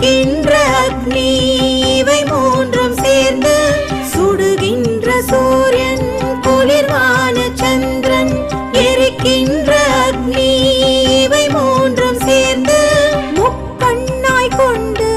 சுடுகின்ற அக்னி இவை மூன்றும் சேர்ந்து சுடுகின்ற சூரியன் குளிர்வான சந்திரன் எரிக்கின்ற அக்னி இவை மூன்றும் சேர்ந்து முக்கண்ணாய் கொண்டு